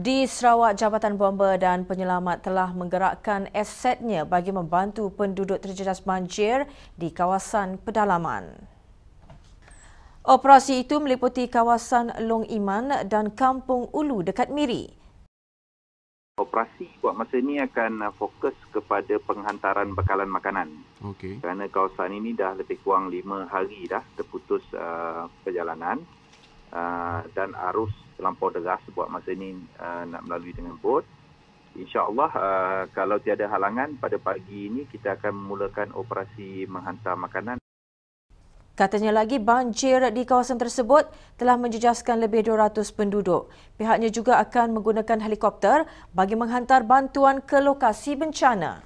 Di Sarawak, Jabatan Bomba dan Penyelamat telah menggerakkan asetnya bagi membantu penduduk terjejas banjir di kawasan pedalaman. Operasi itu meliputi kawasan Long Iman dan Kampung Ulu dekat Miri. Operasi buat masa ini akan fokus kepada penghantaran bekalan makanan. Okey. Kerana kawasan ini dah lebih kurang lima hari dah terputus uh, perjalanan uh, dan arus terlampau deras buat masa ini uh, nak melalui dengan bot. InsyaAllah uh, kalau tiada halangan pada pagi ini kita akan memulakan operasi menghantar makanan. Katanya lagi banjir di kawasan tersebut telah menjejaskan lebih 200 penduduk. Pihaknya juga akan menggunakan helikopter bagi menghantar bantuan ke lokasi bencana.